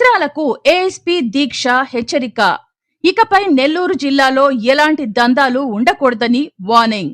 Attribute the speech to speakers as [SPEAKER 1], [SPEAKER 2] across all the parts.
[SPEAKER 1] హిజ్రాలకు ASP దీక్ష హెచ్చరిక. ఇకపై నెల్లూరు జిల్లాలో ఎలాంటి దందాలు ఉండకూడదని వార్నింగ్.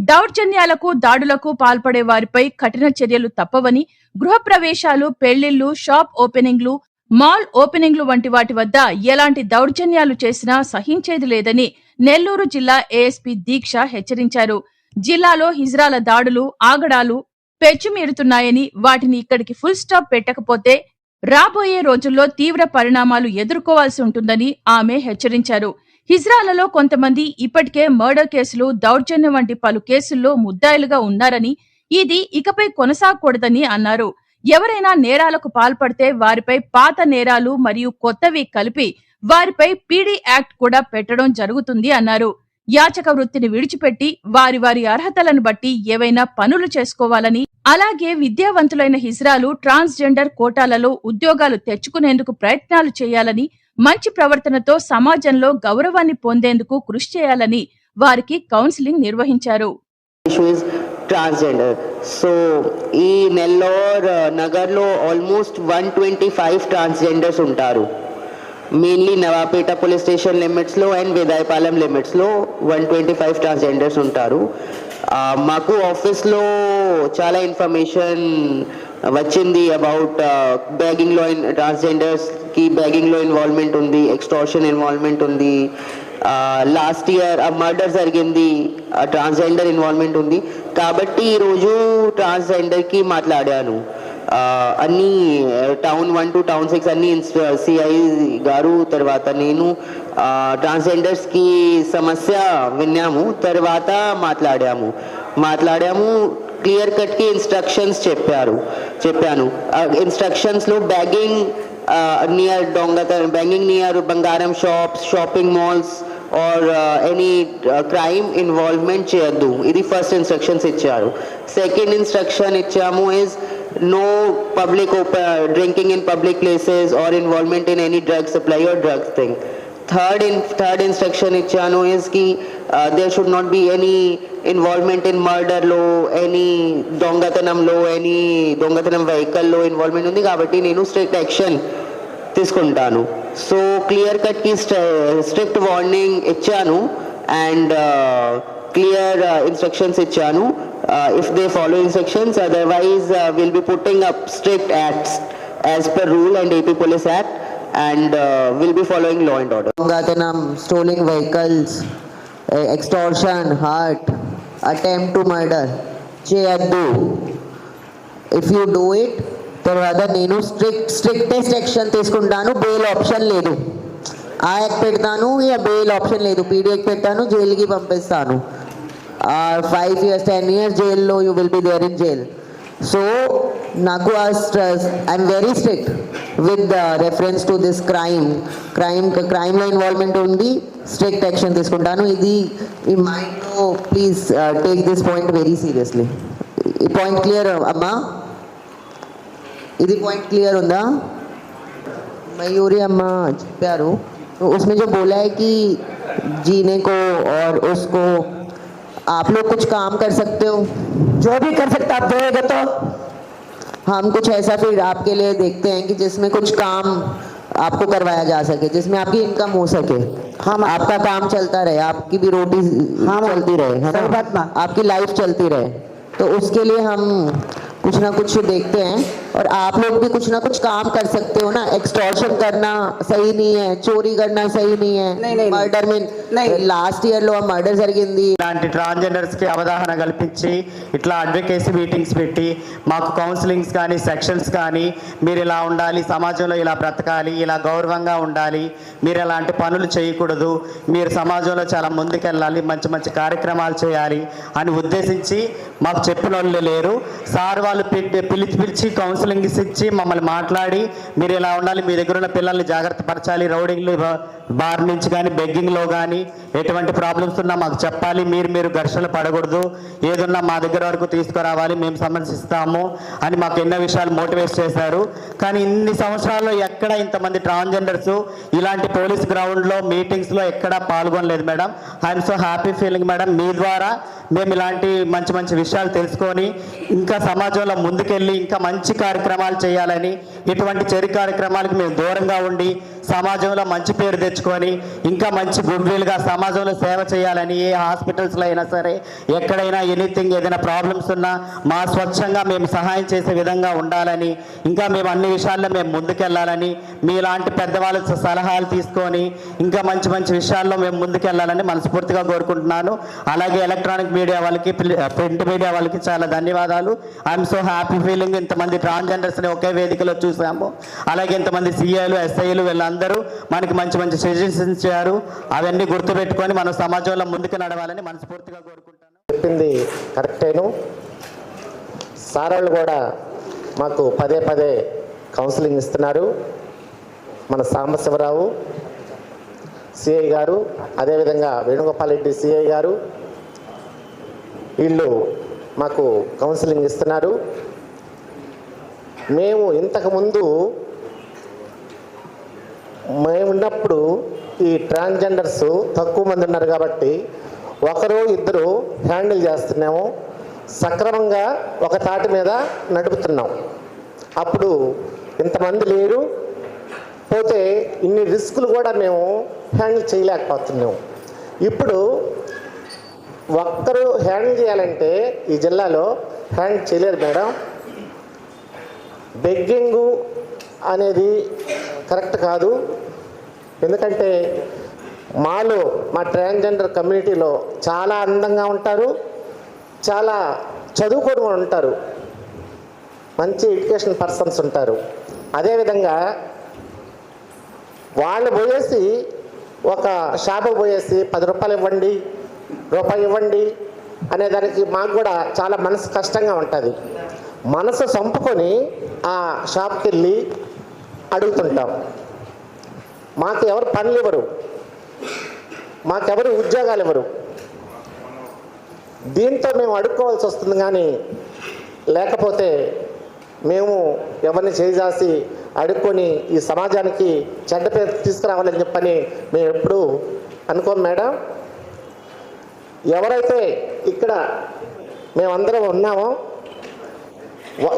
[SPEAKER 1] దౌర్జన్యాలకు దాడులకు పాల్పడే వారిపై కఠిన చర్యలు తప్పవని గృహప్రవేశాలు పెళ్ళిళ్ళు షాప్ ఓపెనింగ్లు మాల్ ఓపెనింగ్లు వంటి వాటి వద్ద ఎలాంటి దౌర్జన్యాలు చేసినా సహించేది లేదని నెల్లూరు జిల్లా ఏఎస్పీ దీక్ష హెచ్చరించారు. జిల్లాలో హిజ్రాల దాడులు ఆగడాలు పెచ్చుమీరుతున్నాయని వాటిని ఇక్కడికి ఫుల్ స్టాప్ పెట్టకపోతే రాబోయే రోజుల్లో తీవ్ర పరిణామాలు ఎదుర్కోవాల్సి ఉంటుందని ఆమె హెచ్చరించారు. హిజ్రాలలో కొంతమంది ఇప్పటికే మర్డర్ కేసులు దౌర్జన్యం వంటి పలు కేసుల్లో ముద్దాయిలుగా ఉన్నారని ఇది ఇకపై కొనసాగకూడదని అన్నారు. ఎవరైనా నేరాలకు పాల్పడితే వారిపై పాత నేరాలు మరియు కొత్తవి కలిపి వారిపై పీడీ యాక్ట్ కూడా పెట్టడం జరుగుతుంది అన్నారు. యాచక వృత్తిని విడిచిపెట్టి వారి వారి అర్హతలను బట్టి ఏవైనా పనులు చేసుకోవాలని అలాగే విద్యావంతులైన హిజ్రాలు ట్రాన్స్జెండర్ కోటాలలో ఉద్యోగాలు తెచ్చుకునేందుకు ప్రయత్నాలు చేయాలని మంచి ప్రవర్తనతో సమాజంలో గౌరవాన్ని పొందేందుకు కృషి చేయాలని వారికి కౌన్సిలింగ్ నిర్వహించారు.
[SPEAKER 2] ఇస్ ట్రాన్స్జెండర్ సో ఈ నెల్లూర్ నగర్లో almost one twenty five transgenders ఉంటారు. మెయిన్లీ నవాపేట పోలీస్ స్టేషన్ లిమిట్స్లో అండ్ వేదాయపాలెం లిమిట్స్లో వన్ ట్వంటీ ఫైవ్ ట్రాన్స్జెండర్స్ ఉంటారు మాకు ఆఫీస్లో చాలా ఇన్ఫర్మేషన్ వచ్చింది అబౌట్ బ్యాగింగ్లో ట్రాన్స్జెండర్స్కి బ్యాగింగ్లో ఇన్వాల్వ్మెంట్ ఉంది ఎక్స్టార్షన్ ఇన్వాల్వ్మెంట్ ఉంది. లాస్ట్ ఇయర్ ఆ మర్డర్ జరిగింది ట్రాన్స్జెండర్ ఇన్వాల్వ్మెంట్ ఉంది. కాబట్టి ఈరోజు ట్రాన్స్జెండర్కి మాట్లాడాను. అన్ని town one two town six అన్ని సిఐ గారు తర్వాత నేను uh, ట్రాన్స్జెండర్స్కి సమస్య విన్నాము తర్వాత మాట్లాడాము. మాట్లాడాము క్లియర్ కట్కి ఇన్స్ట్రక్షన్స్ చెప్పారు చెప్పాను ఇన్స్ట్రక్షన్స్లో బ్యాగింగ్ నియర్ దొంగతనం బ్యాంగింగ్ నియర్ బంగారం shops shopping malls or any crime involvement చేయొద్దు ఇది ఫస్ట్ ఇన్స్ట్రక్షన్స్ ఇచ్చారు సెకండ్ ఇన్స్ట్రక్షన్ ఇచ్చాము is no public op- drinking in public places or involvement in any drug supply or drugs thing. Third, in, third instruction ఇచ్చాను. Is ki uh, there should not be any involvement in murder లో any దొంగతనంలో any దొంగతనం వెహికల్లో involvement ఉంది కాబట్టి నేను strict action తీసుకుంటాను. So clear కట్కి స్ట్రిక్ట్ వార్నింగ్ ఇచ్చాను. అండ్ క్లియర్ ఇన్స్ట్రక్షన్స్ ఇచ్చాను. If they follow instructions otherwise will be putting up strict acts as per rule and AP police act and will be following law and order
[SPEAKER 3] దొంగతనం stealing vehicles extortion hurt attempt to murder చేయొద్దు if you do it తర్వాత నేను strict strictest action తీసుకుంటాను bail option లేదు ఆ act పెడతాను ఇక bail option లేదు పీడిఎక్ పెడతాను జైలుకి పంపిస్తాను ఫైవ్ ఇయర్స్ టెన్ ఇయర్స్ జైల్లో you will be there in jail so నాకు ఆ stress I'm very strict with the reference to this crime crime crime lo involvement undi strict action తీసుకుంటాను ఇది ఈ మైండ్ లో please take this point very seriously ఈ point clear అమ్మా ఇది point క్లిयर ఉందా मयूरी अम्मा प्यारो तो उसमें जो बोला है कि जीने को और उसको आप लोग कुछ काम कर सकते हो
[SPEAKER 4] जो भी कर सकते आप देगा तो
[SPEAKER 3] हम कुछ ऐसा फिर आपके लिए देखते हैं कि जिसमें कुछ काम आपको करवाया जा सके जिसमें आपकी इनकम हो सके।
[SPEAKER 4] हम
[SPEAKER 3] आपका काम चलता रहे आपकी भी रोटी
[SPEAKER 4] हाँ,
[SPEAKER 3] चलती रहे है ना? आपकी लाइफ चलती रहे। तो उसके लिए हम कुछ ना कुछ देखते हैं। और आप लोग भी कुछ ना कुछ काम कर सकते हो ना एक्सटॉर्शन करना सही नहीं है चोरी करना सही नहीं है
[SPEAKER 4] नहीं, नहीं,
[SPEAKER 3] मर्डर में
[SPEAKER 4] नहीं।
[SPEAKER 3] లాస్ట్ ఇయర్ లో మర్డర్ జరిగింది
[SPEAKER 5] ఇలాంటి ట్రాన్స్జెండర్స్కి అవగాహన కల్పించి ఇట్లా అడ్వకేసీ మీటింగ్స్ పెట్టి మాకు కౌన్సిలింగ్స్ కానీ సెక్షన్స్ కానీ మీరు ఇలా ఉండాలి సమాజంలో ఇలా బ్రతకాలి ఇలా గౌరవంగా ఉండాలి మీరు ఎలాంటి పనులు చేయకూడదు మీరు సమాజంలో చాలా ముందుకెళ్ళాలి మంచి మంచి కార్యక్రమాలు చేయాలి అని ఉద్దేశించి మాకు చెప్పిన వాళ్ళు లేరు సార్ వాళ్ళు పిలిచి పిలిచి పిలిచి కౌన్సిలింగ్స్ ఇచ్చి మమ్మల్ని మాట్లాడి మీరు ఇలా ఉండాలి మీ దగ్గర ఉన్న పిల్లల్ని జాగ్రత్త పరచాలి రౌడింగ్లు బార్ నుంచి కానీ బెగ్గింగ్లో కానీ ఎటువంటి ప్రాబ్లమ్స్ ఉన్నా మాకు చెప్పాలి. మీరు మీరు ఘర్షణలు పడకూడదు. ఏదున్నా మా దగ్గర వరకు తీసుకురావాలి. మేము సమర్శిస్తాము అని మాకు ఎన్నో విషయాలు మోటివేట్ చేశారు. కానీ ఇన్ని సంవత్సరాల్లో ఎక్కడ ఇంతమంది ట్రాన్స్జెండర్స్ ఇలాంటి పోలీస్ గ్రౌండ్లో మీటింగ్స్లో ఎక్కడ పాల్గొనలేదు madam. I'm so happy feeling madam. మీ ద్వారా మేము ఇలాంటి మంచి మంచి విషయాలు తెలుసుకొని ఇంకా సమాజంలో ముందుకెళ్ళి ఇంకా మంచి కార్యక్రమాలు చేయాలని ఇటువంటి చెడు కార్యక్రమాలకు మేము దూరంగా ఉండి సమాజంలో మంచి పేరు తెచ్చుకొని ఇంకా మంచి గుడ్విల్గా సమాజంలో సేవ చేయాలని ఏ హాస్పిటల్స్లో అయినా సరే ఎక్కడైనా ఎనీథింగ్ ఏదైనా ప్రాబ్లమ్స్ ఉన్నా మా స్వచ్ఛంగా మేము సహాయం చేసే విధంగా ఉండాలని ఇంకా మేము అన్ని విషయాల్లో మేము ముందుకెళ్ళాలని మీలాంటి పెద్దవాళ్ళ సలహాలు తీసుకొని ఇంకా మంచి మంచి విషయాల్లో మేము ముందుకెళ్ళాలని మనస్ఫూర్తిగా కోరుకుంటున్నాను. అలాగే ఎలక్ట్రానిక్ మీడియా వాళ్ళకి ప్రింట్ మీడియా వాళ్ళకి చాలా ధన్యవాదాలు. ఐఎమ్ సో హ్యాపీ ఫీలింగ్ ఇంతమంది ట్రాన్స్జెండర్స్ని ఒకే వేదికలో చూసాము. అలాగే ఇంతమంది సీఏలు ఎస్ఐలు వీళ్ళందరూ మనకి మంచి మంచి సజెషన్స్ ఇచ్చారు అవన్నీ గుర్తుపెట్టుకొని మనం సమాజంలో ముందుకు నడవాలని మనస్ఫూర్తిగా కోరుకుంటాను.
[SPEAKER 6] చెప్పింది కరెక్టేను సార్ వాళ్ళు కూడా మాకు పదే పదే కౌన్సిలింగ్ ఇస్తున్నారు. మన సాంబశివరావు సిఐ గారు అదేవిధంగా వేణుగోపాల్ రెడ్డి సిఐ గారు వీళ్ళు మాకు కౌన్సిలింగ్ ఇస్తున్నారు. మేము ఇంతకుముందు మేము ఉన్నప్పుడు ఈ ట్రాన్స్జెండర్స్ తక్కువ మంది ఉన్నారు కాబట్టి ఒకరు ఇద్దరు హ్యాండిల్ చేస్తున్నాము. సక్రమంగా ఒక తాటి మీద నడుపుతున్నాం. అప్పుడు ఇంతమంది లేరు. పోతే ఇన్ని రిస్కులు కూడా మేము హ్యాండిల్ చేయలేకపోతున్నాము. ఇప్పుడు ఒక్కరు హ్యాండిల్ చేయాలంటే ఈ జిల్లాలో హ్యాండిల్ చేయలేరు మేడం. బెగ్గింగు అనేది కరెక్ట్ కాదు. ఎందుకంటే మాలో మా ట్రాన్స్జెండర్ కమ్యూనిటీలో చాలా అందంగా ఉంటారు చాలా చదువుకొని ఉంటారు. మంచి ఎడ్యుకేషన్ పర్సన్స్ ఉంటారు. అదేవిధంగా వాళ్ళు పోయేసి ఒక షాపు పోయేసి పది రూపాయలు ఇవ్వండి రూపాయి ఇవ్వండి అనే దానికి మాకు కూడా చాలా మనసు కష్టంగా ఉంటుంది. మనసు చంపుకొని ఆ షాప్కి వెళ్ళి అడుగుతుంటాం. మాకు ఎవరు పనులు ఇవ్వరు మాకెవరు ఉద్యోగాలు ఇవ్వరు దీంతో మేము అడుక్కోవాల్సి వస్తుంది కానీ లేకపోతే మేము ఎవరిని చేజాసి అడుక్కొని ఈ సమాజానికి చెడ్డ పేరు తీసుకురావాలని చెప్పని మేము ఎప్పుడు అనుకోం మేడం. ఎవరైతే ఇక్కడ మేమందరం ఉన్నామో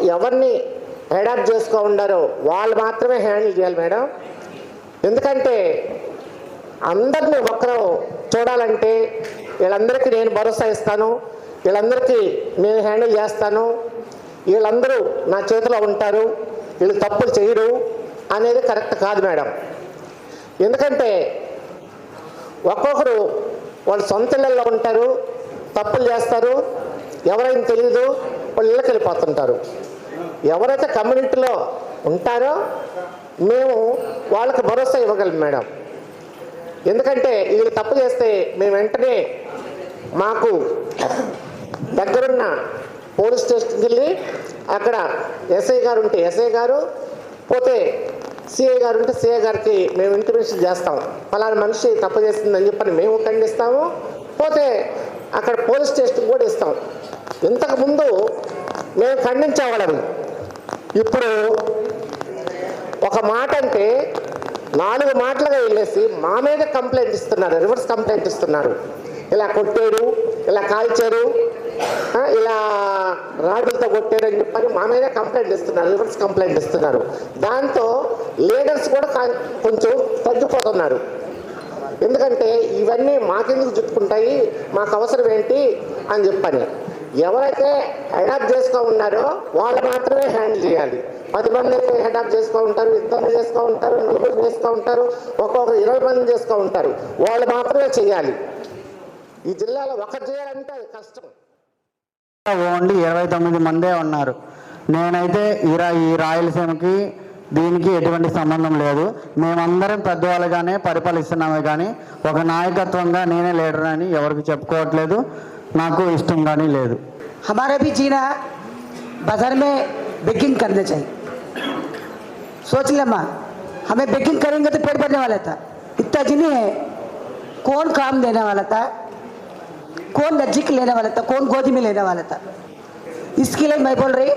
[SPEAKER 6] ఎవరిని అడాప్ట్ చేసుకో ఉండరు. వాళ్ళు మాత్రమే హ్యాండిల్ చేయాలి మేడం. ఎందుకంటే అందరినీ ఒకరు చూడాలంటే వీళ్ళందరికీ నేను భరోసా ఇస్తాను. వీళ్ళందరికీ నేను హ్యాండిల్ చేస్తాను. వీళ్ళందరూ నా చేతిలో ఉంటారు. వీళ్ళు తప్పులు చేయరు అనేది కరెక్ట్ కాదు మేడం. ఎందుకంటే ఒక్కొక్కరు వాళ్ళు సొంత ఇళ్ళల్లో ఉంటారు తప్పులు చేస్తారు. ఎవరైనా తెలియదు వాళ్ళు ఇళ్ళకి వెళ్ళిపోతుంటారు. ఎవరైతే కమ్యూనిటీలో ఉంటారో మేము వాళ్ళకి భరోసా ఇవ్వగలం మేడం. ఎందుకంటే వీళ్ళు తప్పు చేస్తే మేము వెంటనే మాకు దగ్గరున్న పోలీస్ స్టేషన్కి వెళ్ళి అక్కడ ఎస్ఐ గారు ఉంటే ఎస్ఐ గారు పోతే సిఐ గారు ఉంటే సిఐ గారికి మేము ఇంటిమేషన్ చేస్తాం. ఫలానా మనిషి తప్పు చేస్తుందని చెప్పని మేము ఖండిస్తాము. పోతే అక్కడ పోలీస్ స్టేషన్ కూడా ఇస్తాం. ఇంతకుముందు మేము ఖండించేవాళ్ళం. ఇప్పుడు ఒక మాట అంటే నాలుగు మాటలుగా వెళ్ళేసి మా మీద కంప్లైంట్ ఇస్తున్నారు రివర్స్ కంప్లైంట్ ఇస్తున్నారు. ఇలా కొట్టారు ఇలా కాల్చారు ఇలా రాడులతో కొట్టారు అని చెప్పని మా మీద కంప్లైంట్ ఇస్తున్నారు రివర్స్ కంప్లైంట్ ఇస్తున్నారు. దాంతో లీడర్స్ కూడా కొంచెం తగ్గిపోతున్నారు. ఎందుకంటే ఇవన్నీ మాకెందుకు చుట్టుకుంటాయి మాకు అవసరం ఏంటి? అని చెప్పని. ఎవరైతే అడాప్ట్ చేసుకో ఉన్నారో వాళ్ళు మాత్రమే హ్యాండిల్ చేయాలి. పది మంది అయితే అడాప్ట్ చేసుకో ఉంటారు ఇద్దరు చేసుకో ఉంటారు నలుగురు చేసుకో ఉంటారు ఒక్కొక్కరు ఇరవై మంది చేసుకో ఉంటారు. వాళ్ళు మాత్రమే చేయాలి. ఈ జిల్లాలో ఒకటి చేయాలంటే అది కష్టం.
[SPEAKER 5] ఓన్లీ ఇరవై తొమ్మిది మందే ఉన్నారు. నేనైతే ఇరా ఈ రాయలసీమకి దీనికి ఎటువంటి సంబంధం లేదు. మేమందరం పెద్దవాళ్ళుగానే పరిపాలిస్తున్నామే కానీ ఒక నాయకత్వంగా నేనే లీడర్ అని ఎవరికి చెప్పుకోవట్లేదు. నాకు ఇష్టం కానీ లేదు
[SPEAKER 4] हमारा भी जीना बाजार में बेकिंग करने चाहिए सोच ले माँ हमें बेकिंग करेंगे तो पेट भरने वाला था इतना जिन्हें है कौन काम देने वाला था कौन नजीक लेने वाला था कौन गोदी में लेने वाला था इसके लिए मैं बोल रही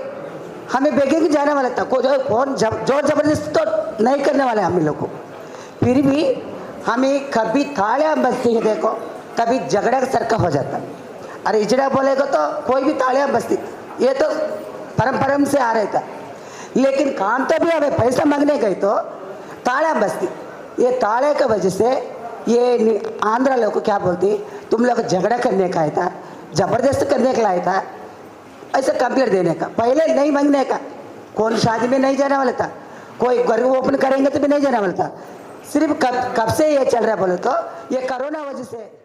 [SPEAKER 4] हमें बेगिंग जाने वाला था को जो कौन जब जोर जबरदस्ती तो नहीं करने वाले हम लोग को फिर भी हमें कभी तालियां बजती है देखो कभी झगड़ा सर का हो जाता अरे इजड़ा बोलेगा तो कोई भी तालियाँ बजती। ये तो परम से आ रहा था। लेकिन काम तो भी हमें पैसा मांगने गए तो तालियाँ बजती। ये ताले की वजह से ये आंध्रा लोग को क्या बोलती? तुम लोग झगड़ा करने का आया था, ज़बरदस्त करने का आया था, ऐसा कंप्लेंट देने का। पहले नहीं मांगने का। कौन शादी में नहीं जाने वाला था? कोई घर ओपन करेंगे तो भी नहीं जाने वाला था। सिर्फ़ कब कब से ये चल रहा है बोले तो? ये कोरोना वजह से।